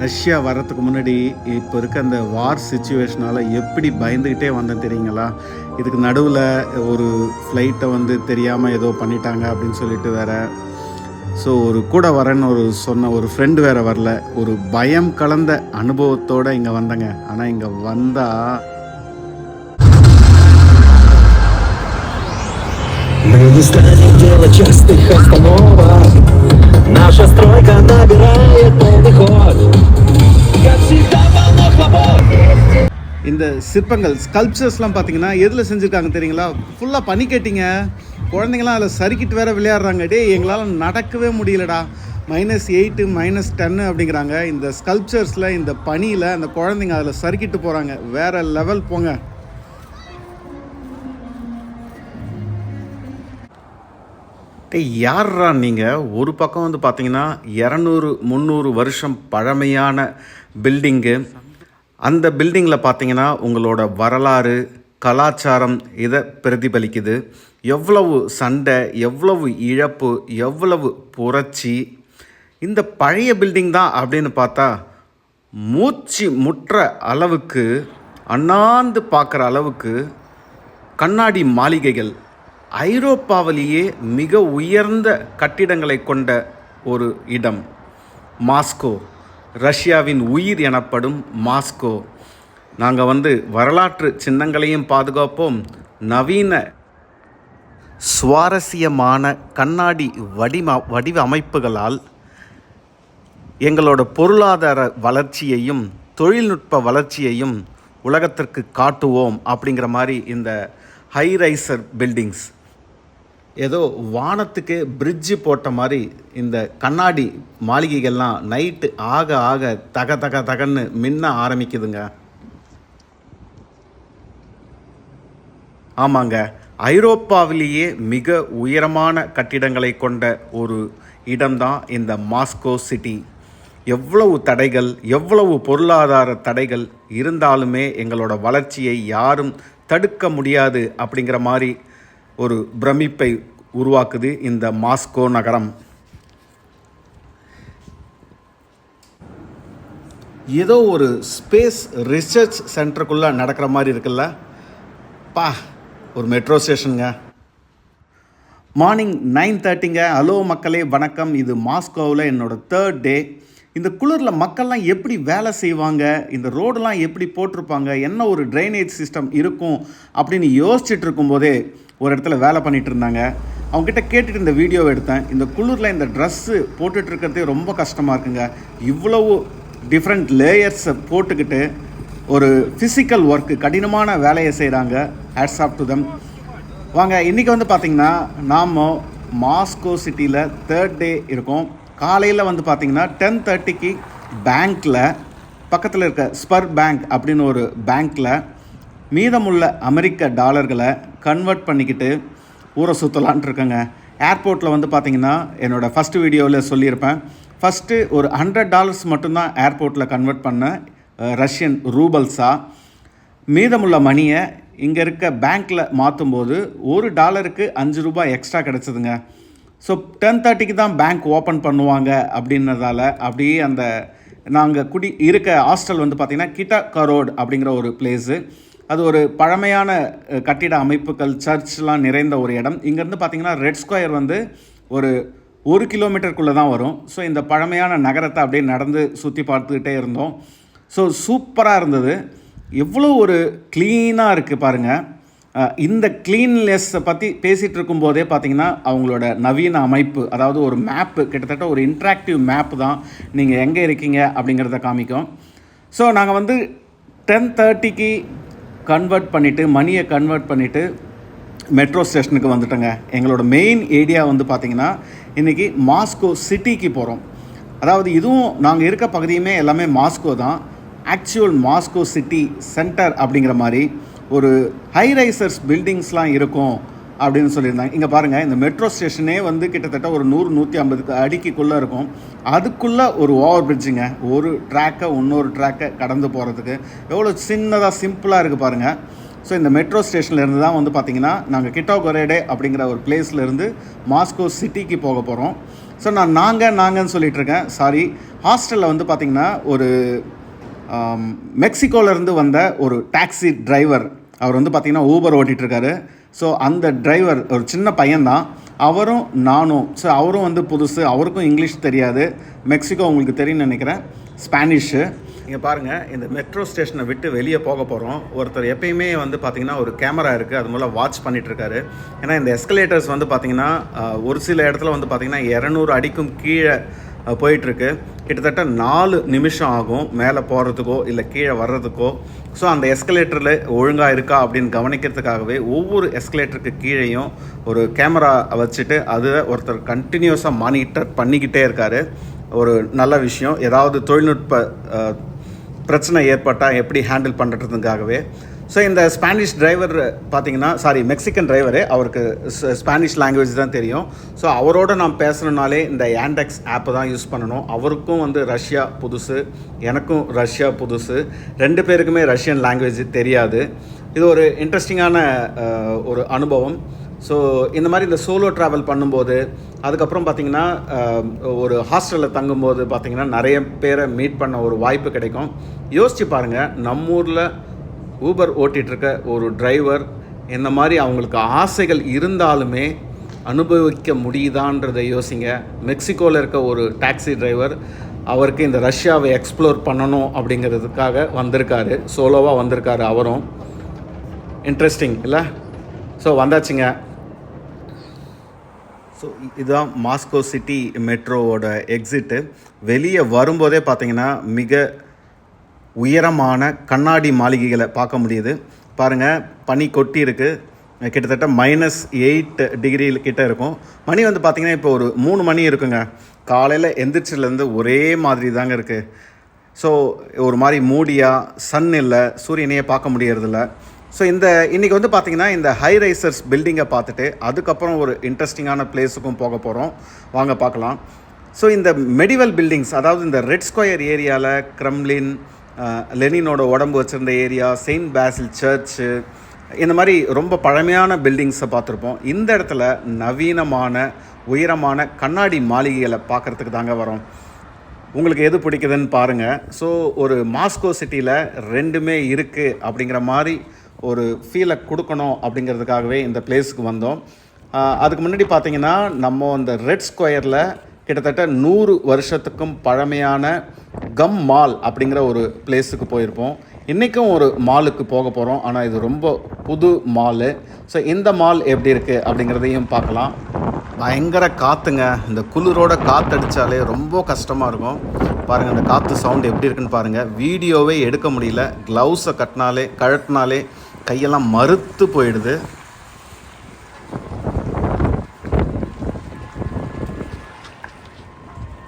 Russia வர்றதுக்கு முன்னாடி இப்போ இருக்க அந்த வார் சுச்சுவேஷனால் எப்படி பயந்துக்கிட்டே வந்தேன் தெரியுங்களா இதுக்கு நடுவில் ஒரு ஃப்ளைட்டை வந்து தெரியாமல் ஏதோ பண்ணிட்டாங்க அப்படின்னு சொல்லிட்டு வேற ஸோ ஒரு கூட வரேன்னு ஒரு சொன்ன ஒரு ஃப்ரெண்டு வேற வரல ஒரு பயம் கலந்த அனுபவத்தோடு இங்கே வந்தேங்க ஆனால் இங்கே வந்தால் Мы не станем делать частых остановок Наша стройка набирает полный ход Как всегда полно хлопот இந்த சிற்பங்கள் ஸ்கல்ப்சர்ஸ்லாம் பார்த்தீங்கன்னா எதில் செஞ்சுருக்காங்க தெரியுங்களா ஃபுல்லாக பனி கட்டிங்க குழந்தைங்களாம் அதில் சறுக்கிட்டு வேற விளையாடுறாங்க டேய் எங்களால் நடக்கவே முடியலடா மைனஸ் எயிட்டு மைனஸ் டென்னு அப்படிங்கிறாங்க இந்த ஸ்கல்ப்சர்ஸில் இந்த பனியில் அந்த குழந்தைங்க அதில் சறுக்கிட்டு போகிறாங்க வேற லெவல் போங்க டேய் யார்ரா நீங்கள் ஒரு பக்கம் வந்து பார்த்தீங்கன்னா இரநூறு முந்நூறு வருஷம் பழமையான பில்டிங்கு. அந்த பில்டிங்கில் பார்த்தீங்கன்னா உங்களோட வரலாறு கலாச்சாரம் இதை பிரதிபலிக்குது. எவ்வளவு சண்டை எவ்வளவு இழப்பு எவ்வளவு புரட்சி. இந்த பழைய பில்டிங் தான் அப்படின்னு பார்த்தா மூச்சு முற்ற அளவுக்கு அண்ணாந்து பார்க்குற அளவுக்கு கண்ணாடி மாளிகைகள் ஐரோப்பாவிலேயே மிக உயர்ந்த கட்டிடங்களை கொண்ட ஒரு இடம் மாஸ்கோ. ரஷ்யாவின் உயிர் எனப்படும் மாஸ்கோ. நாங்கள் வந்து வரலாற்று சின்னங்களையும் பாதுகாப்போம். நவீன சுவாரஸ்யமான கண்ணாடி வடிவ வடிவ அமைப்புகளால் எங்களோட பொருளாதார வளர்ச்சியையும் தொழில்நுட்ப வளர்ச்சியையும் உலகத்திற்கு காட்டுவோம் அப்படிங்கிற மாதிரி இந்த ஹைரைசர் பில்டிங்ஸ் ஏதோ வானத்துக்கு பிரிட்ஜு போட்ட மாதிரி இந்த கண்ணாடி மாளிகைகள்லாம் நைட்டு ஆக ஆக தக தக தகன்னு மின்ன ஆரம்பிக்குதுங்க. ஆமாங்க. ஐரோப்பாவிலேயே மிக உயரமான கட்டிடங்களை கொண்ட ஒரு இடம்தான் இந்த மாஸ்கோ சிட்டி. எவ்வளவு தடைகள் எவ்வளவு பொருளாதார தடைகள் இருந்தாலுமே எங்களோட வளர்ச்சியை யாரும் தடுக்க முடியாது அப்படிங்கிற மாதிரி ஒரு பிரமிப்பை உருவாக்குது இந்த மாஸ்கோ நகரம். ஏதோ ஒரு ஸ்பேஸ் ரிசர்ச் சென்டருக்குள்ளே நடக்கிற மாதிரி இருக்குல்ல? பா ஒரு மெட்ரோ ஸ்டேஷனுங்க. மார்னிங் நைன் தேர்ட்டிங்க. ஹலோ மக்களே வணக்கம். இது மாஸ்கோவில் என்னோட தேர்ட் டே. இந்த குளிரில் மக்கள்லாம் எப்படி வேலை செய்வாங்க? இந்த ரோடெலாம் எப்படி போட்டிருப்பாங்க? என்ன ஒரு ட்ரைனேஜ் சிஸ்டம் இருக்கும் அப்படின்னு யோசிச்சுட்டு இருக்கும்போதே ஒரு இடத்துல வேலை பண்ணிட்டு இருந்தாங்க. அவங்ககிட்ட கேட்டுட்டு இந்த வீடியோவை எடுத்தேன். இந்த குளிரில் இந்த ட்ரெஸ்ஸு போட்டுட்டு இருக்கிறதே ரொம்ப கஷ்டமாக இருக்குங்க. இவ்வளவு டிஃப்ரெண்ட் லேயர்ஸை போட்டுக்கிட்டு ஒரு ஃபிசிக்கல் ஒர்க்கு கடினமான வேலையை செய்கிறாங்க ஹேட்ஸ் ஆஃப் டு தம் வாங்க இன்றைக்கி வந்து பார்த்திங்கன்னா நாம் மாஸ்கோ சிட்டியில் தேர்ட் டே இருக்கோம். காலையில் வந்து பார்த்திங்கன்னா டென் தேர்ட்டிக்கு பேங்க்கில் பக்கத்தில் இருக்க ஸ்பர் பேங்க் அப்படின்னு ஒரு பேங்க்கில் மீதமுள்ள அமெரிக்க டாலர்களை கன்வெர்ட் பண்ணிக்கிட்டு ஊரை சுற்றலான்ட்டு இருக்கேங்க. ஏர்போர்ட்டில் வந்து பார்த்திங்கன்னா என்னோடய ஃபஸ்ட்டு வீடியோவில் சொல்லியிருப்பேன். ஃபஸ்ட்டு ஒரு ஹண்ட்ரட் டாலர்ஸ் மட்டும்தான் ஏர்போர்ட்டில் கன்வெர்ட் பண்ண ரஷ்யன் ரூபல்ஸாக மீதமுள்ள மணியை இங்கே இருக்க பேங்க்கில் மாற்றும்போது ஒரு டாலருக்கு அஞ்சு ரூபாய் எக்ஸ்ட்ரா கிடச்சிதுங்க. ஸோ டென் தேர்ட்டிக்கு தான் பேங்க் ஓப்பன் பண்ணுவாங்க அப்படின்றதால அப்படியே அந்த நாங்கள் குடி இருக்க ஹாஸ்டல் வந்து பார்த்திங்கன்னா கிட்டா கரோட் அப்படிங்கிற ஒரு பிளேஸு அது ஒரு பழமையான கட்டிட அமைப்புகள் சர்ச்லாம் நிறைந்த ஒரு இடம். இங்கேருந்து பார்த்திங்கன்னா ரெட் ஸ்கொயர் வந்து ஒரு ஒரு கிலோமீட்டருக்குள்ளே தான் வரும். ஸோ இந்த பழமையான நகரத்தை அப்படியே நடந்து சுற்றி பார்த்துக்கிட்டே இருந்தோம். ஸோ சூப்பராக இருந்தது. எவ்வளோ ஒரு க்ளீனாக இருக்குது பாருங்கள் இந்த க்ளீன்லெஸ்ஸை பற்றி பேசிகிட்டு இருக்கும்போதே பார்த்தீங்கன்னா அவங்களோட நவீன அமைப்பு அதாவது ஒரு மேப்பு கிட்டத்தட்ட ஒரு இன்ட்ராக்டிவ் மேப் தான் நீங்கள் எங்கே இருக்கீங்க அப்படிங்கிறத காமிக்கும். ஸோ நாங்கள் வந்து டென் தேர்ட்டிக்கு கன்வெர்ட் பண்ணிவிட்டு மணியை கன்வெர்ட் பண்ணிவிட்டு மெட்ரோ ஸ்டேஷனுக்கு வந்துட்டோங்க. எங்களோட மெயின் ஏரியா வந்து பார்த்திங்கன்னா இன்றைக்கி மாஸ்கோ சிட்டிக்கு போகிறோம் அதாவது இதுவும் நாங்கள் இருக்க பகுதியுமே எல்லாமே மாஸ்கோ தான். ஆக்சுவல் மாஸ்கோ சிட்டி சென்டர் அப்படிங்கிற மாதிரி ஒரு ஹைரைசர்ஸ் பில்டிங்ஸ்லாம் இருக்கும். அப்படின்னு சொல்லியிருந்தாங்க. இங்கே பாருங்கள் இந்த மெட்ரோ ஸ்டேஷனே வந்து கிட்டத்தட்ட ஒரு நூறு நூற்றி ஐம்பதுக்கு அடிக்குள்ளே இருக்கும். அதுக்குள்ளே ஒரு ஓவர் பிரிட்ஜுங்க ஒரு ட்ராக்கை இன்னொரு ட்ராக்கை கடந்து போகிறதுக்கு எவ்வளோ சின்னதாக சிம்பிளாக இருக்குது பாருங்கள் ஸோ இந்த மெட்ரோ ஸ்டேஷன்லேருந்து தான் வந்து பார்த்திங்கன்னா நாங்கள் கிட்டோ கொரேடே அப்படிங்கிற ஒரு பிளேஸ்லேருந்து மாஸ்கோ சிட்டிக்கு போக போகிறோம் ஸோ நான் நாங்கள் நாங்கன்னு சொல்லிகிட்டு இருக்கேன். சாரி ஹாஸ்டலில் வந்து பார்த்திங்கன்னா ஒரு மெக்சிகோலேருந்து வந்த ஒரு டாக்ஸி டிரைவர் அவர் வந்து பார்த்திங்கன்னா ஊபர் ஓட்டிகிட்ருக்காரு ஸோ அந்த டிரைவர் ஒரு சின்ன பையன்தான். அவரும் நானும் ஸோ அவரும் வந்து புதுசு அவருக்கும் இங்கிலீஷ் தெரியாது. மெக்சிகோ உங்களுக்கு தெரியும்னு நினைக்கிறேன். ஸ்பானிஷு நீங்கள் பாருங்கள் இந்த மெட்ரோ ஸ்டேஷனை விட்டு வெளியே போக போகிறோம் ஒருத்தர் எப்பயுமே வந்து பார்த்திங்கன்னா ஒரு கேமரா இருக்குது அது மூலம் வாட்ச் பண்ணிகிட்ருக்காரு ஏன்னா இந்த எஸ்கலேட்டர்ஸ் வந்து பார்த்திங்கன்னா ஒரு சில இடத்துல வந்து பார்த்திங்கன்னா இரநூறு அடிக்கும் கீழே போயிட்டுருக்கு கிட்டத்தட்ட நாலு நிமிஷம் ஆகும் மேலே போகிறதுக்கோ இல்லை கீழே வர்றதுக்கோ. ஸோ அந்த எஸ்கலேட்டரில் ஒழுங்காக இருக்கா அப்படின்னு கவனிக்கிறதுக்காகவே ஒவ்வொரு எஸ்கலேட்டருக்கு கீழேயும் ஒரு கேமரா வச்சுட்டு அதை ஒருத்தர் கண்டினியூஸாக மானிட்டர் பண்ணிக்கிட்டே இருக்காரு. ஒரு நல்ல விஷயம். ஏதாவது தொழில்நுட்ப பிரச்சனை ஏற்பட்டால் எப்படி ஹேண்டில் பண்ணுறதுக்காகவே ஸோ இந்த ஸ்பானிஷ் டிரைவர் பார்த்தீங்கன்னா சாரி மெக்சிகன் டிரைவரு அவருக்கு ஸ்- ஸ்பானிஷ் லாங்குவேஜ் தான் தெரியும். ஸோ அவரோட நான் பேசணுன்னாலே இந்த ஏண்டெக்ஸ் ஆப்பை தான் யூஸ் பண்ணணும். அவருக்கும் வந்து ரஷ்யா புதுசு எனக்கும் ரஷ்யா புதுசு. ரெண்டு பேருக்குமே ரஷ்யன் லாங்குவேஜ் தெரியாது. இது ஒரு இன்ட்ரெஸ்டிங்கான ஒரு அனுபவம். ஸோ இந்த மாதிரி இந்த சோலோ ட்ராவல் பண்ணும்போது அதுக்கப்புறம் பார்த்திங்கன்னா ஒரு ஹாஸ்டலில் தங்கும்போது பார்த்தீங்கன்னா நிறைய பேரை மீட் பண்ண ஒரு வாய்ப்பு கிடைக்கும். யோசித்து பாருங்கள் நம்ம ஊரில் ஊபர் ஓட்டிகிட்ருக்க ஒரு டிரைவர் இந்த மாதிரி அவங்களுக்கு ஆசைகள் இருந்தாலுமே அனுபவிக்க முடியுதான்றதை யோசிங்க. மெக்சிகோவில் இருக்க ஒரு டாக்ஸி டிரைவர் அவருக்கு இந்த ரஷ்யாவை எக்ஸ்ப்ளோர் பண்ணணும் அப்படிங்கிறதுக்காக வந்திருக்காரு. சோலோவாக வந்திருக்காரு அவரும். இன்ட்ரெஸ்டிங் இல்லை? ஸோ வந்தாச்சுங்க. ஸோ இதுதான் மாஸ்கோ சிட்டி மெட்ரோவோட எக்ஸிட்டு வெளியே வரும்போதே பார்த்தீங்கன்னா மிக உயரமான கண்ணாடி மாளிகைகளை பார்க்க முடியுது. பாருங்கள் பனி கொட்டி இருக்குது கிட்டத்தட்ட மைனஸ் எயிட் டிகிரி கிட்ட இருக்கும். மணி வந்து பார்த்திங்கன்னா இப்போ ஒரு மூணு மணி இருக்குங்க. காலையில் எந்திரிச்சிலேருந்து ஒரே மாதிரி தாங்க இருக்குது ஸோ ஒரு மாதிரி மூடியாக சன் இல்லை சூரியனையே பார்க்க முடியறதில்ல. ஸோ இந்த இன்றைக்கி வந்து பார்த்திங்கன்னா இந்த ஹை ரைசர்ஸ் பில்டிங்கை பார்த்துட்டு அதுக்கப்புறம் ஒரு இன்ட்ரெஸ்டிங்கான பிளேஸுக்கும் போக போகிறோம் வாங்க பார்க்கலாம். ஸோ இந்த மெடிவல் பில்டிங்ஸ் அதாவது இந்த ரெட் ஸ்கொயர் ஏரியாவில் க்ரம்லின் லெனினோட உடம்பு வச்சுருந்த ஏரியா செயின்ட் பேசில் சர்ச்சு இந்த மாதிரி ரொம்ப பழமையான பில்டிங்ஸை பார்த்துருப்போம். இந்த இடத்துல நவீனமான உயரமான கண்ணாடி மாளிகைகளை பார்க்குறதுக்கு தாங்க வரோம். உங்களுக்கு எது பிடிக்குதுன்னு பாருங்கள் ஸோ ஒரு மாஸ்கோ சிட்டியில் ரெண்டுமே இருக்குது அப்படிங்கிற மாதிரி ஒரு ஃபீலை கொடுக்கணும் அப்படிங்கிறதுக்காகவே இந்த பிளேஸுக்கு வந்தோம். அதுக்கு முன்னாடி பார்த்தீங்கன்னா நம்ம அந்த ரெட் ஸ்கொயரில் கிட்டத்தட்ட நூறு வருஷத்துக்கும் பழமையான கம் மால் அப்படிங்கிற ஒரு பிளேஸுக்கு போயிருப்போம். இன்றைக்கும் ஒரு மாலுக்கு போக போகிறோம் ஆனால் இது ரொம்ப புது மாலு ஸோ இந்த மால் எப்படி இருக்குது அப்படிங்கிறதையும் பார்க்கலாம். பயங்கர காற்றுங்க இந்த குளிரோட காற்றடிச்சாலே ரொம்ப கஷ்டமாக இருக்கும். பாருங்கள் அந்த காற்று சவுண்டு எப்படி இருக்குன்னு பாருங்கள் வீடியோவே எடுக்க முடியல. க்ளவுஸை கட்டினாலே கழட்டினாலே கையெல்லாம் மறுத்து போயிடுது.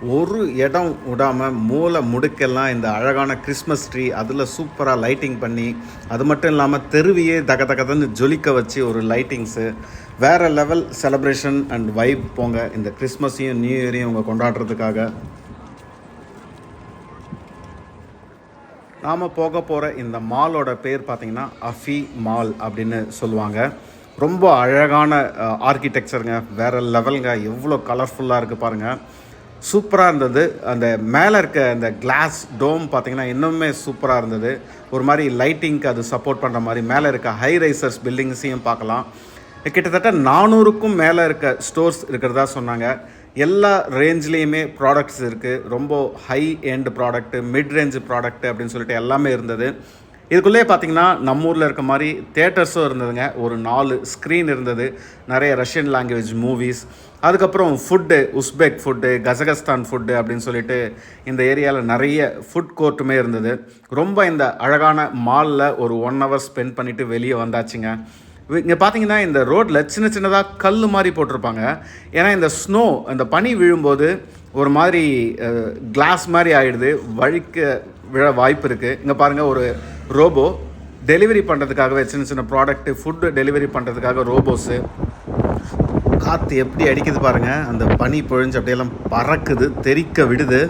ஒரு இடம் விடாமல் மூளை முடுக்கெல்லாம் இந்த அழகான கிறிஸ்மஸ் ட்ரீ அதில் சூப்பராக லைட்டிங் பண்ணி அது மட்டும் இல்லாமல் தெருவியே தக தகதன்னு ஜொலிக்க வச்சு ஒரு லைட்டிங்ஸு வேறு லெவல் செலப்ரேஷன் அண்ட் வைப் போங்க இந்த கிறிஸ்மஸையும் நியூ இயரையும் அவங்க கொண்டாடுறதுக்காக. நாம் போக போகிற இந்த மாலோட பேர் பார்த்திங்கன்னா அஃபி மால் அப்படின்னு சொல்லுவாங்க. ரொம்ப அழகான ஆர்கிடெக்சருங்க வேறு லெவலுங்க எவ்வளோ கலர்ஃபுல்லாக இருக்குது பாருங்கள் சூப்பராக இருந்தது. அந்த மேலே இருக்க அந்த கிளாஸ் டோம் பார்த்திங்கன்னா இன்னுமே சூப்பராக இருந்தது. ஒரு மாதிரி லைட்டிங்க்கு அது சப்போர்ட் பண்ணுற மாதிரி மேலே இருக்க ஹை ரைசர்ஸ் பில்டிங்ஸையும் பார்க்கலாம். கிட்டத்தட்ட நானூறுக்கும் மேலே இருக்க ஸ்டோர்ஸ் இருக்கிறதா சொன்னாங்க. எல்லா ரேஞ்ச்லேயுமே ப்ராடக்ட்ஸ் இருக்குது ரொம்ப high end product mid range product அப்படின்னு சொல்லிட்டு எல்லாமே இருந்தது. இதுக்குள்ளே பார்த்தீங்கன்னா நம்ம ஊரில் இருக்க மாதிரி தேட்டர்ஸும் இருந்ததுங்க. ஒரு நாலு ஸ்க்ரீன் இருந்தது. நிறைய ரஷ்யன் லாங்குவேஜ் மூவிஸ் அதுக்கப்புறம் food Uzbek food Kazakhstan food அப்படின்னு சொல்லிட்டு இந்த ஏரியாவில் நிறைய ஃபுட் கோர்ட்டுமே இருந்தது. ரொம்ப இந்த அழகான மாலில் ஒரு ஒன் ஹவர் ஸ்பெண்ட் பண்ணிவிட்டு வெளியே வந்தாச்சுங்க. இங்கே பார்த்தீங்கன்னா இந்த ரோட்டில் சின்ன சின்னதாக கல் மாதிரி போட்டிருப்பாங்க. ஏன்னா இந்த ஸ்னோ இந்த பனி விழும்போது ஒரு மாதிரி கிளாஸ் மாதிரி ஆகிடுது வழிக்க விழ வாய்ப்பு இருக்குது இங்கே பாருங்கள் ஒரு ரோபோ டெலிவரி பண்ணுறதுக்காகவே சின்ன சின்ன ப்ராடக்ட்டு ஃபுட்டு டெலிவரி பண்ணுறதுக்காக ரோபோஸு காற்று எப்படி அடிக்குது பாருங்கள் அந்த பனி பொழிஞ்சு அப்படியெல்லாம் பறக்குது தெறிக்க விடுது.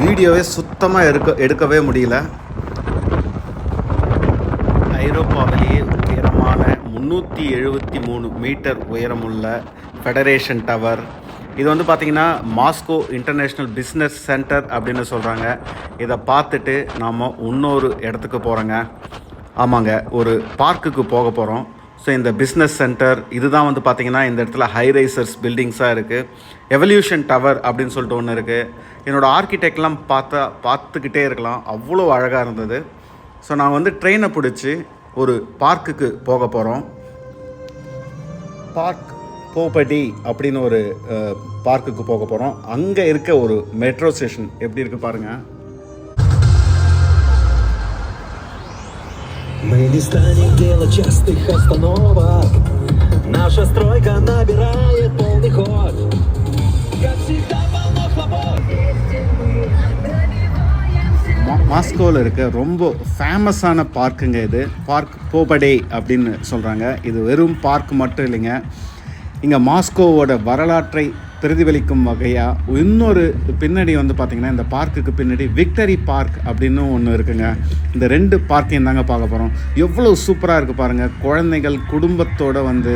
வீடியோவே சுத்தமாக எடுக்க எடுக்கவே முடியல. ஐரோப்பாவிலேயே உயரமான முந்நூற்றி எழுபத்தி மூணு மீட்டர் உயரமுள்ள ஃபெடரேஷன் டவர். இது வந்து பார்த்திங்கன்னா மாஸ்கோ இன்டர்நேஷ்னல் பிஸ்னஸ் சென்டர் அப்படின்னு சொல்கிறாங்க இதை பார்த்துட்டு நாம் இன்னொரு இடத்துக்கு போகிறோங்க ஆமாங்க ஒரு பார்க்குக்கு போக போகிறோம் ஸோ இந்த பிஸ்னஸ் சென்டர் இதுதான் வந்து பார்த்திங்கன்னா இந்த இடத்துல ஹை ரைசர்ஸ் பில்டிங்ஸாக இருக்குது எவல்யூஷன் டவர் அப்படின்னு சொல்லிட்டு ஒன்று இருக்குது என்னோடய ஆர்கிடெக்ட்லாம் பார்த்தா பார்த்துக்கிட்டே இருக்கலாம். அவ்வளோ அழகாக இருந்தது. ஸோ நான் வந்து ட்ரெயினை பிடிச்சி ஒரு பார்க்குக்கு போக போகிறோம் பார்க் போபடி அப்படின்னு ஒரு பார்க்குக்கு போக போகிறோம் அங்கே இருக்க ஒரு மெட்ரோ ஸ்டேஷன் எப்படி இருக்குது பாருங்கள் Мы не станем делать частых остановок Наша стройка набирает полный ход Как всегда полно хлопот மா மாஸ்கோவில் இருக்க ரொம்ப ஃபேமஸான பார்க்குங்க இது பார்க் போபடே அப்படின்னு சொல்கிறாங்க இது வெறும் பார்க் மட்டும் இல்லைங்க இங்கே மாஸ்கோவோட வரலாற்றை பிரதிபலிக்கும் வகையாக இன்னொரு பின்னாடி வந்து பார்த்திங்கன்னா இந்த பார்க்குக்கு பின்னாடி விக்டரி பார்க் அப்படின்னு ஒன்று இருக்குங்க. இந்த ரெண்டு பார்க்கையும் தாங்க பார்க்க போகிறோம் எவ்வளோ சூப்பராக இருக்குது பாருங்கள் குழந்தைகள் குடும்பத்தோடு வந்து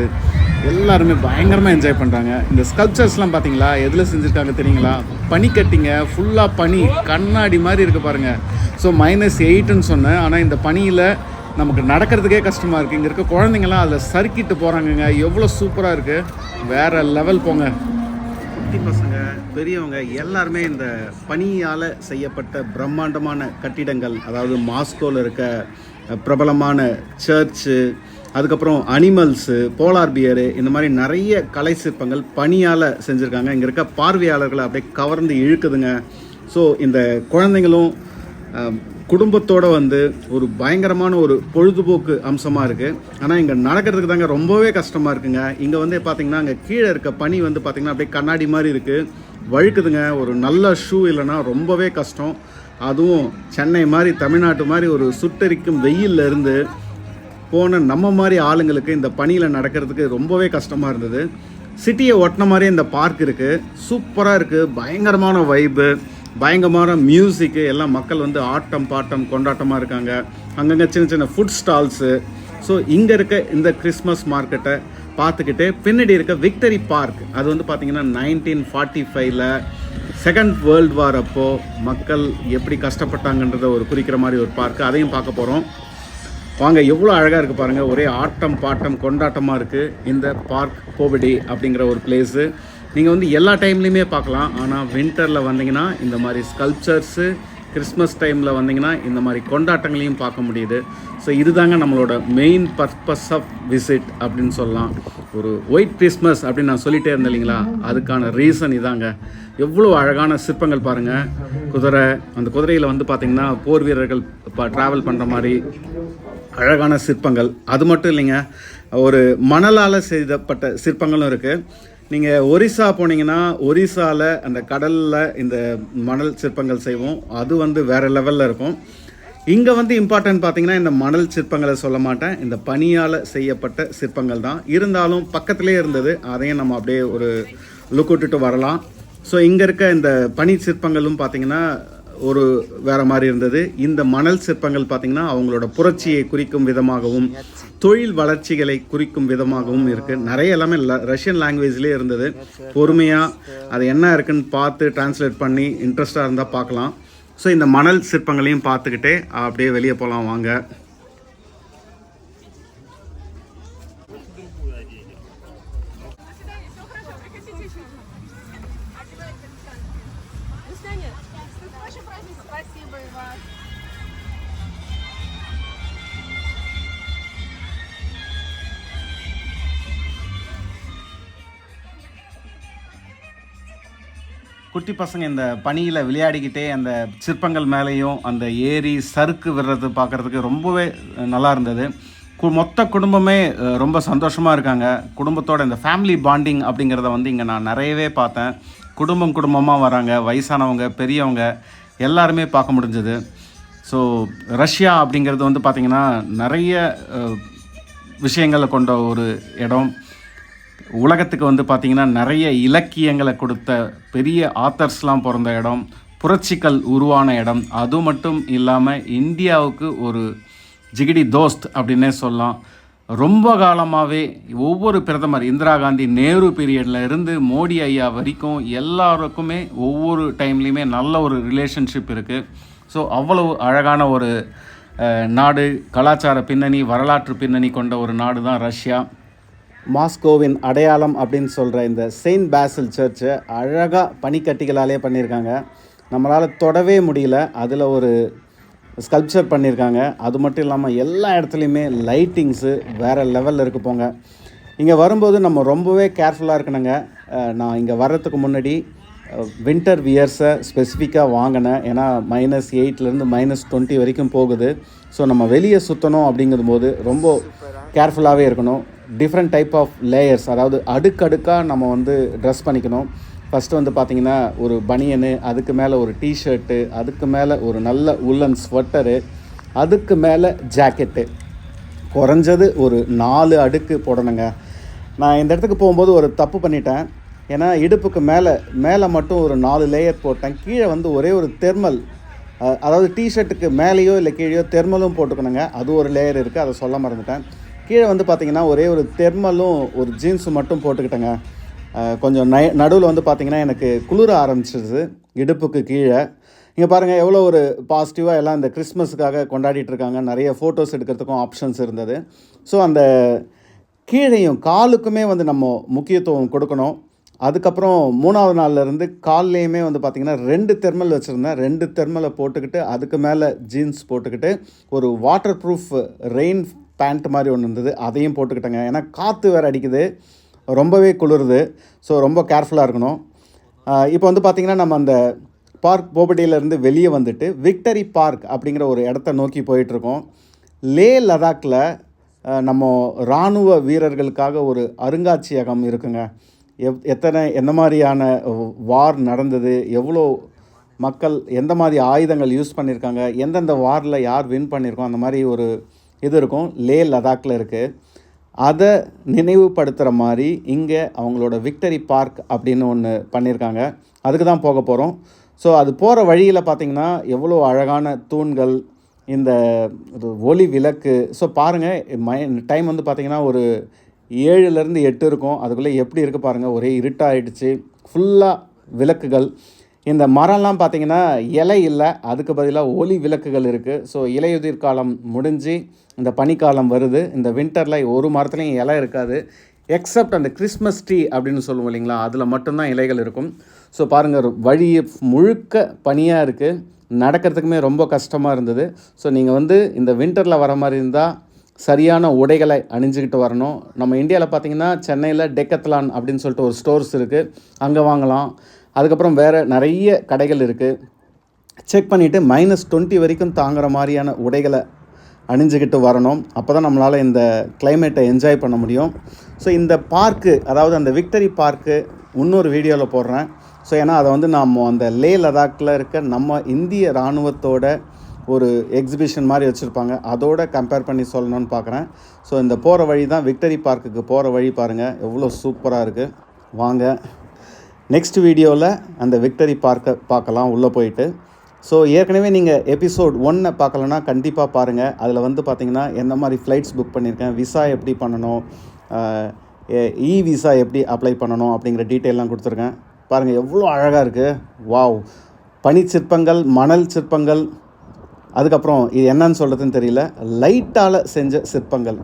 எல்லாருமே பயங்கரமாக என்ஜாய் பண்ணுறாங்க இந்த ஸ்கல்ப்சர்ஸ்லாம் பார்த்தீங்களா எதில் செஞ்சுருக்காங்க தெரியுங்களா? பனிக்கட்டிங்க ஃபுல்லாக பனி. கண்ணாடி மாதிரி இருக்குது பாருங்கள் ஸோ மைனஸ் எயிட்டுன்னு சொன்னேன். ஆனால் இந்த பனியில் நமக்கு நடக்கிறதுக்கே கஷ்டமாக இருக்குது இங்கே இருக்க குழந்தைங்களாம் அதில் சறுக்கிட்டு போகிறாங்கங்க எவ்வளோ சூப்பராக இருக்குது வேறு லெவல் போங்க. குட்டி பசங்க பெரியவங்க எல்லாருமே இந்த பனியால் செய்யப்பட்ட பிரம்மாண்டமான கட்டிடங்கள் அதாவது மாஸ்கோவில் இருக்க பிரபலமான சர்ச்சு அதுக்கப்புறம் அனிமல்ஸு போலார் பியரு இந்த மாதிரி நிறைய கலை சிற்பங்கள் பனியால் செஞ்சுருக்காங்க. இங்கே இருக்க பார்வையாளர்களை அப்படியே கவர்ந்து இழுக்குதுங்க. ஸோ இந்த குழந்தைங்களும் குடும்பத்தோட வந்து ஒரு பயங்கரமான ஒரு பொழுதுபோக்கு அம்சமாக இருக்குது ஆனால் இங்கே நடக்கிறதுக்கு தாங்க ரொம்பவே கஷ்டமாக இருக்குங்க. இங்கே வந்து பார்த்திங்கன்னா அங்கே கீழே இருக்க பனி வந்து பார்த்திங்கன்னா அப்படியே கண்ணாடி மாதிரி இருக்குது வழுக்குதுங்க. ஒரு நல்ல ஷூ இல்லைன்னா ரொம்பவே கஷ்டம். அதுவும் சென்னை மாதிரி தமிழ்நாட்டு மாதிரி ஒரு சுட்டரிக்கும் வெயில்ல இருந்து போன நம்ம மாதிரி ஆளுங்களுக்கு இந்த பனியில் நடக்கிறதுக்கு ரொம்பவே கஷ்டமாக இருந்தது. சிட்டியை ஒட்டின மாதிரியே இந்த பார்க் இருக்குது சூப்பராக இருக்குது பயங்கரமான வைப்பு பயங்கரமான மியூசிக்கு எல்லாம் மக்கள் வந்து ஆட்டம் பாட்டம் கொண்டாட்டமாக இருக்காங்க. அங்கங்கே சின்ன சின்ன ஃபுட் ஸ்டால்ஸு ஸோ இங்கே இருக்க இந்த கிறிஸ்மஸ் மார்க்கெட்டை பார்த்துக்கிட்டு பின்னாடி இருக்க விக்டரி பார்க் அது வந்து பார்த்திங்கன்னா நைன்டீன் ஃபார்ட்டி ஃபைவ்ல செகண்ட் வேர்ல்டு வார் அப்போது மக்கள் எப்படி கஷ்டப்பட்டாங்கன்றத ஒரு குறிக்கிற மாதிரி ஒரு பார்க் அதையும் பார்க்க போகிறோம் வாங்க எவ்வளோ அழகாக இருக்குது பாருங்கள் ஒரே ஆட்டம் பாட்டம் கொண்டாட்டமாக இருக்குது இந்த பார்க் கோவிடி அப்படிங்கிற ஒரு பிளேஸு நீங்கள் வந்து எல்லா டைம்லையுமே பார்க்கலாம். ஆனால் வின்டரில் வந்தீங்கன்னா இந்த மாதிரி ஸ்கல்ப்சர்ஸு கிறிஸ்மஸ் டைமில் வந்தீங்கன்னா இந்த மாதிரி கொண்டாட்டங்களையும் பார்க்க முடியுது. ஸோ இதுதாங்க நம்மளோட மெயின் பர்பஸ் ஆஃப் விசிட் அப்படின்னு சொல்லலாம். ஒரு ஒயிட் கிறிஸ்மஸ் அப்படின்னு நான் சொல்லிட்டே இருந்தேன் இல்லைங்களா? அதுக்கான ரீசன் இதாங்க. எவ்வளோ அழகான சிற்பங்கள் பாருங்கள் குதிரை அந்த குதிரையில் வந்து பார்த்திங்கன்னா போர் வீரர்கள் இப்போ ட்ராவல் பண்ணுற மாதிரி அழகான சிற்பங்கள். அது மட்டும் இல்லைங்க ஒரு மணலால் செய்தப்பட்ட சிற்பங்களும் இருக்குது நீங்கள் ஒரிசா போனீங்கன்னா ஒரிசாவில் அந்த கடலில் இந்த மணல் சிற்பங்கள் செய்வோம். அது வந்து வேறு லெவலில் இருக்கும். இங்கே வந்து இம்பார்ட்டன்ட் பார்த்தீங்கன்னா இந்த மணல் சிற்பங்களை சொல்ல மாட்டேன். இந்த பனியால் செய்யப்பட்ட சிற்பங்கள் தான். இருந்தாலும் பக்கத்திலே இருந்தது. அதையும் நம்ம அப்படியே ஒரு லுக் விட்டுட்டு வரலாம். ஸோ இங்கே இருக்க இந்த பனி சிற்பங்களும் பார்த்தீங்கன்னா ஒரு வேற மாதிரி இருந்தது. இந்த மணல் சிற்பங்கள் பார்த்தீங்கன்னா அவங்களோட புரட்சியை குறிக்கும் விதமாகவும் தொழில் வளர்ச்சிகளை குறிக்கும் விதமாகவும் இருக்குது நிறைய எல்லாமே ரஷ்யன் லாங்குவேஜ்லேயே இருந்தது. பொறுமையாக அது என்ன இருக்குன்னு பார்த்து டிரான்ஸ்லேட் பண்ணி இன்ட்ரெஸ்டாக இருந்தால் பார்க்கலாம். ஸோ இந்த மணல் சிற்பங்களையும் பார்த்துக்கிட்டே அப்படியே வெளியே போகலாம் வாங்க. குட்டி பசங்க இந்த பனியில் விளையாடிக்கிட்டே அந்த சிற்பங்கள் மேலேயும் அந்த ஏரி சறுக்கு விடுறது பார்க்குறதுக்கு ரொம்பவே நல்லா இருந்தது. கு- மொத்த குடும்பமே ரொம்ப சந்தோஷமாக இருக்காங்க. குடும்பத்தோட இந்த ஃபேமிலி பாண்டிங் அப்படிங்கிறத வந்து இங்கே நான் நிறையவே பார்த்தேன். குடும்பம் குடும்பமாக வராங்க வயசானவங்க பெரியவங்க எல்லாருமே பார்க்க முடிஞ்சது. ஸோ ரஷ்யா அப்படிங்கிறது வந்து பார்த்திங்கன்னா நிறைய விஷயங்களை கொண்ட ஒரு இடம். உலகத்துக்கு வந்து பார்த்திங்கன்னா நிறைய இலக்கியங்களை கொடுத்த பெரிய ஆத்தர்ஸ்லாம் பிறந்த இடம் புரட்சிகள் உருவான இடம். அது மட்டும் இல்லாமல் இந்தியாவுக்கு ஒரு ஜிகிடி தோஸ்த் அப்படின்னே சொல்லலாம். ரொம்ப காலமாகவே ஒவ்வொரு பிரதமர் இந்திரா காந்தி நேரு பீரியடில் இருந்து மோடி ஐயா வரைக்கும் எல்லாருக்குமே ஒவ்வொரு டைம்லேயுமே நல்ல ஒரு ரிலேஷன்ஷிப் இருக்குது ஸோ அவ்வளவு அழகான ஒரு நாடு கலாச்சார பின்னணி வரலாற்று பின்னணி கொண்ட ஒரு நாடு தான் ரஷ்யா. மாஸ்கோவின் அடையாளம் அப்படின்னு சொல்கிற இந்த செயின்ட் பேசில் சர்ச்சை அழகாக பனிக்கட்டிகளாலே பண்ணியிருக்காங்க. நம்மளால் தொடவே முடியல. அதில் ஒரு ஸ்கல்ப்சர் பண்ணியிருக்காங்க. அது மட்டும் இல்லாமல் எல்லா இடத்துலையுமே லைட்டிங்ஸு வேறு லெவலில் இருக்கு போங்க. இங்கே வரும்போது நம்ம ரொம்பவே கேர்ஃபுல்லாக இருக்கணுங்க. நான் இங்கே வர்றதுக்கு முன்னாடி வின்டர் வியர்ஸை ஸ்பெசிஃபிக்காக வாங்கினேன். ஏன்னா மைனஸ் எயிட்லேருந்து மைனஸ் டுவெண்ட்டி வரைக்கும் போகுது. ஸோ நம்ம வெளியே சுற்றணும் அப்படிங்கும்போது ரொம்ப கேர்ஃபுல்லாகவே இருக்கணும். டிஃப்ரெண்ட் டைப் ஆஃப் லேயர்ஸ் அதாவது அடுக்கடுக்காக நம்ம வந்து ட்ரெஸ் பண்ணிக்கணும். ஃபஸ்ட்டு வந்து பார்த்திங்கன்னா ஒரு பனியனு அதுக்கு மேலே ஒரு டிஷர்ட்டு அதுக்கு மேலே ஒரு நல்ல உள்ளன் ஸ்வெட்டரு அதுக்கு மேலே ஜாக்கெட்டு குறைஞ்சது ஒரு நாலு அடுக்கு போடணுங்க. நான் இந்த இடத்துக்கு போகும்போது ஒரு தப்பு பண்ணிட்டேன். ஏன்னா இடுப்புக்கு மேலே மேலே மட்டும் ஒரு நாலு லேயர் போட்டேன். கீழே வந்து ஒரே ஒரு தெர்மல் அதாவது டிஷர்ட்டுக்கு மேலேயோ இல்லை கீழேயோ தெர்மலும் போட்டுக்கணுங்க. அது ஒரு லேயர் இருக்குது அதை சொல்ல மறந்துட்டேன். கீழே வந்து பார்த்திங்கன்னா ஒரே ஒரு தெர்மலும் ஒரு ஜீன்ஸும் மட்டும் போட்டுக்கிட்டேங்க. கொஞ்சம் நை நடுவில் வந்து பார்த்திங்கன்னா எனக்கு குளிர ஆரம்பிச்சிருது இடுப்புக்கு கீழே. இங்கே பாருங்கள் எவ்வளோ ஒரு பாசிட்டிவாக எல்லாம் இந்த கிறிஸ்மஸுக்காக கொண்டாடிட்டு இருக்காங்க. நிறைய ஃபோட்டோஸ் எடுக்கிறதுக்கும் ஆப்ஷன்ஸ் இருந்தது. ஸோ அந்த கீழையும் காலுக்குமே வந்து நம்ம முக்கியத்துவம் கொடுக்கணும். அதுக்கப்புறம் மூணாவது நாள்ல இருந்து கால்லையுமே வந்து பார்த்திங்கன்னா ரெண்டு தெர்மல் வச்சுருந்தேன். ரெண்டு தெர்மலை போட்டுக்கிட்டு அதுக்கு மேலே ஜீன்ஸ் போட்டுக்கிட்டு ஒரு வாட்டர் ப்ரூஃப் ரெயின் பேண்ட் மாதிரி ஒன்று இருந்தது அதையும் போட்டுக்கிட்டேங்க. ஏன்னா காற்று வேறு அடிக்குது ரொம்பவே குளிருது ஸோ ரொம்ப கேர்ஃபுல்லாக இருக்கணும். இப்போ வந்து பார்த்திங்கன்னா நம்ம அந்த பார்க் போபட்டியிலேருந்து வெளியே வந்துட்டு விக்டரி பார்க் அப்படிங்கிற ஒரு இடத்த நோக்கி போயிட்டுருக்கோம். லே லடாக்கில் நம்ம இராணுவ வீரர்களுக்காக ஒரு அருங்காட்சியகம் இருக்குங்க. எவ் எத்தனை எந்த மாதிரியான வார் நடந்தது எவ்வளோ மக்கள் எந்த மாதிரி ஆயுதங்கள் யூஸ் பண்ணியிருக்காங்க எந்தெந்த வாரில் யார் வின் பண்ணியிருக்கோம் அந்த மாதிரி ஒரு இது இருக்கும். லே லடாக்கில் இருக்குது அதை நினைவுபடுத்துகிற மாதிரி இங்கே அவங்களோட விக்டரி பார்க் அப்படின்னு ஒன்று பண்ணியிருக்காங்க அதுக்கு தான் போக போகிறோம் ஸோ அது போகிற வழியில் பார்த்திங்கன்னா எவ்வளோ அழகான தூண்கள் இந்த ஒளி விளக்கு. ஸோ பாருங்கள் மை டைம் வந்து பார்த்திங்கன்னா ஒரு ஏழுலேருந்து எட்டு இருக்கும். அதுக்குள்ளே எப்படி இருக்குது பாருங்கள் ஒரே இருட்டாகிடுச்சு ஃபுல்லாக விளக்குகள். இந்த மரம்லாம் பார்த்திங்கன்னா இலை இல்லை. அதுக்கு பதிலாக ஒளி விளக்குகள் இருக்குது ஸோ இலையுதிர் காலம் முடிஞ்சு இந்த பனிக்காலம் வருது. இந்த வின்டரில் ஒரு மரத்துலையும் இலை இருக்காது. எக்ஸப்ட் அந்த கிறிஸ்மஸ் ட்ரீ அப்படின்னு சொல்லுவோம் இல்லைங்களா? அதில் மட்டும்தான் இலைகள் இருக்கும். ஸோ பாருங்கள் வழி முழுக்க பனியாக இருக்குது நடக்கிறதுக்குமே ரொம்ப கஷ்டமாக இருந்தது. ஸோ நீங்கள் வந்து இந்த வின்டரில் வர மாதிரி இருந்தால் சரியான உடைகளை அணிஞ்சுக்கிட்டு வரணும். நம்ம இந்தியாவில் பார்த்தீங்கன்னா சென்னையில் டெக்கத்லான் அப்படின்னு சொல்லிட்டு ஒரு ஸ்டோர்ஸ் இருக்குது அங்கே வாங்கலாம். அதுக்கப்புறம் வேறு நிறைய கடைகள் இருக்குது செக் பண்ணிவிட்டு மைனஸ் டுவெண்ட்டி வரைக்கும் தாங்குற மாதிரியான உடைகளை அணிஞ்சுக்கிட்டு வரணும். அப்போ தான் நம்மளால் இந்த கிளைமேட்டை என்ஜாய் பண்ண முடியும். ஸோ இந்த பார்க்கு அதாவது அந்த விக்டரி பார்க்கு இன்னொரு வீடியோவில் போடுறேன். ஸோ ஏன்னா அதை வந்து நாம் அந்த லே லடாக்கில் இருக்க நம்ம இந்திய இராணுவத்தோட ஒரு எக்ஸிபிஷன் மாதிரி வச்சுருப்பாங்க. அதோட கம்பேர் பண்ணி சொல்லணும்னு பார்க்குறேன். ஸோ இந்த போகிற வழி தான் விக்டரி பார்க்குக்கு போகிற வழி பாருங்கள் எவ்வளோ சூப்பராக இருக்குது வாங்க. நெக்ஸ்ட் வீடியோவில் அந்த விக்டரி பார்க்க பார்க்கலாம். உள்ளே போயிட்டு. ஸோ ஏற்கனவே நீங்கள் எபிசோட் ஒன்னை பார்க்கலன்னா கண்டிப்பாக பாருங்கள் அதில் வந்து பார்த்தீங்கன்னா எந்த மாதிரி ஃப்ளைட்ஸ் புக் பண்ணியிருக்கேன். விசா எப்படி பண்ணணும்? இ விசா எப்படி அப்ளை பண்ணணும்? அப்படிங்கிற டீட்டெயிலாம் கொடுத்துருக்கேன். பாருங்கள் எவ்வளோ அழகாக இருக்குது வாவ் பனி சிற்பங்கள் மணல் சிற்பங்கள் அதுக்கப்புறம் இது என்னன்னு சொல்கிறதுன்னு தெரியல. லைட்டால் செஞ்ச சிற்பங்கள்.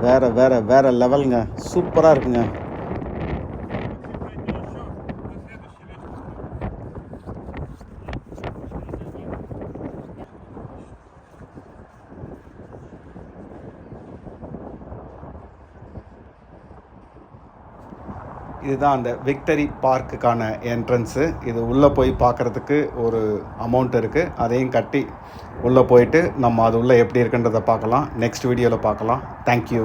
வேறு வேறு வேறு லெவலுங்க சூப்பராக இருக்குங்க. இதுதான் அந்த விக்டரி பார்க்குக்கான என்ட்ரன்ஸு இது உள்ளே போய் பார்க்குறதுக்கு ஒரு அமௌண்ட் இருக்குது அதையும் கட்டி உள்ளே போயிட்டு நம்ம அது உள்ளே எப்படி இருக்குன்றதை பார்க்கலாம். நெக்ஸ்ட் வீடியோவில் பார்க்கலாம். தேங்க்யூ